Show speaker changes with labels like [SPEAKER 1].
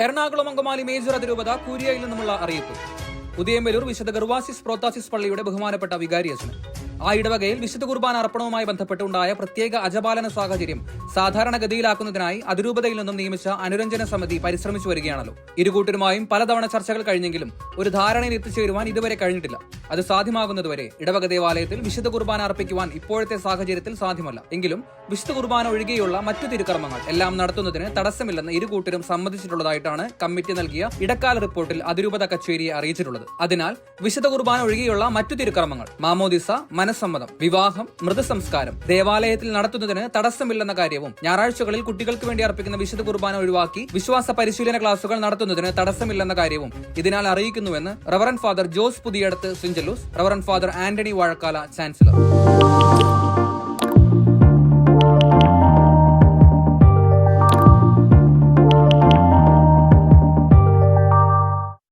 [SPEAKER 1] Ernakulam Angamaly major അതിരൂപത കൂരിയയിൽ നിന്നുമുള്ള അറിയിപ്പ്. ഉദയംബലൂർ വിശുദ്ധ ഗർവാസിസ് പ്രോത്താസിസ് പള്ളിയുടെ ബഹുമാനപ്പെട്ട വികാരി ആ ഇടവകയിൽ വിശുദ്ധ കുർബാന അർപ്പണവുമായി ബന്ധപ്പെട്ടുണ്ടായ പ്രത്യേക അജപാലന സാഹചര്യം സാധാരണഗതിയിലാക്കുന്നതിനായി അതിരൂപതയിൽ നിന്നും നിയമിച്ച അനുരഞ്ജന സമിതി പരിശ്രമിച്ചു വരികയാണല്ലോ. ഇരുകൂട്ടരുമായും പലതവണ ചർച്ചകൾ കഴിഞ്ഞെങ്കിലും ഒരു ധാരണയിൽ എത്തിച്ചേരുവാൻ ഇതുവരെ കഴിഞ്ഞിട്ടില്ല. അത് സാധ്യമാകുന്നതുവരെ ഇടവക ദേവാലയത്തിൽ വിശുദ്ധ കുർബാന അർപ്പിക്കുവാൻ ഇപ്പോഴത്തെ സാഹചര്യത്തിൽ സാധ്യമല്ല. എങ്കിലും വിശുദ്ധ കുർബാന ഒഴികെയുള്ള മറ്റു തിരുക്കർമ്മങ്ങൾ എല്ലാം നടത്തുന്നതിന് തടസ്സമില്ലെന്ന് ഇരുകൂട്ടരും സമ്മതിച്ചിട്ടുള്ളതായിട്ടാണ് കമ്മിറ്റി നൽകിയ ഇടക്കാല റിപ്പോർട്ടിൽ അതിരൂപത കച്ചേരിയെ അറിയിച്ചിട്ടുള്ളത്. അതിനാൽ വിശുദ്ധ കുർബാന ഒഴികെയുള്ള മറ്റു തിരുക്കർമ്മങ്ങൾ മാമോദിസ മനസ്സമ്മതം വിവാഹം മൃതസംസ്കാരം ദേവാലയത്തിൽ നടത്തുന്നതിന് തടസ്സമില്ലെന്ന കാര്യവും ഞായറാഴ്ചകളിൽ കുട്ടികൾക്ക് വേണ്ടി അർപ്പിക്കുന്ന വിശുദ്ധ കുർബാന ഒഴിവാക്കി വിശ്വാസ പരിശീലന ക്ലാസുകൾ നടത്തുന്നതിന് തടസ്സമില്ലെന്ന കാര്യവും ഇതിനാൽ അറിയിക്കുന്നുവെന്ന് reverend father Jose Puthiyadath syncellus reverend father Antony Vazhakkala chancellor.